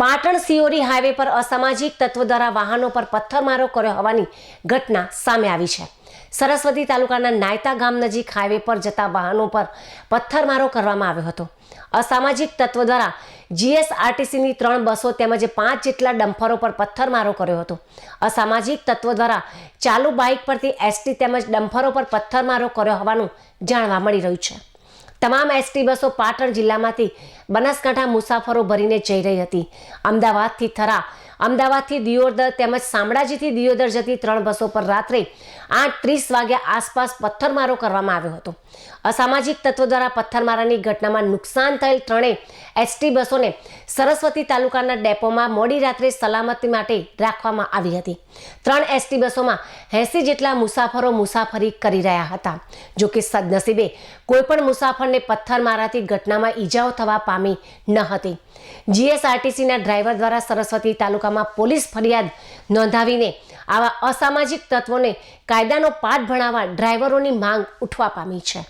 Patan Siyori highway પર અસામાજિક તત્વો દ્વારા વાહનો પર પથ્થરમારો કર્યો હોવાની ઘટના સામે આવી છે. સરસ્વતી તાલુકાના નાયતા ગામ નજીક હાઈવે પર જતા વાહનો પર પથ્થરમારો કરવામાં આવ્યો હતો. અસામાજિક તત્વો દ્વારા જીએસઆરટીસીની ત્રણ બસો તેમજ પાંચ જેટલા ડમ્ફરો પર પથ્થરમારો કર્યો હતો. અસામાજિક તત્વો દ્વારા ચાલુ બાઇક પરથી એસટી તેમજ ડમ્ફરો પર પથ્થરમારો કર્યો હોવાનું જાણવા મળી રહ્યું છે. તમામ એસટી બસો પાટણ જિલ્લામાંથી બનાસકાંઠા મુસાફરો ભરીને જઈ રહી હતી. અમદાવાદથી થરા, અમદાવાદથી દિયોદર તેમજ શામળાજીથી દિયોદર જતી ત્રણ બસો પર રાત્રે આઠ ત્રીસ વાગ્યા આસપાસ પથ્થરમારો કરવામાં આવ્યો હતો. અસામાજિક તત્વો દ્વારા પથ્થરમારાની ઘટનામાં નુકસાન થયેલ ત્રણેય એસટી બસોને સરસ્વતી તાલુકાના ડેપોમાં મોડી રાત્રે સલામતી માટે રાખવામાં આવી હતી. ત્રણ એસટી બસોમાં એંસી જેટલા મુસાફરો મુસાફરી કરી રહ્યા હતા. જોકે સદનસીબે કોઈપણ મુસાફરને પથ્થરમારાથી ઘટનામાં ઈજાઓ થવા પામી ન હતી. જીએસઆરટીસીના ડ્રાઈવર દ્વારા સરસ્વતી તાલુકામાં પોલીસ ફરિયાદ નોંધાવીને આવા અસામાજિક તત્વોને કાયદાનો પાઠ ભણાવવા ડ્રાઈવરોની માંગ ઉઠવા પામી છે.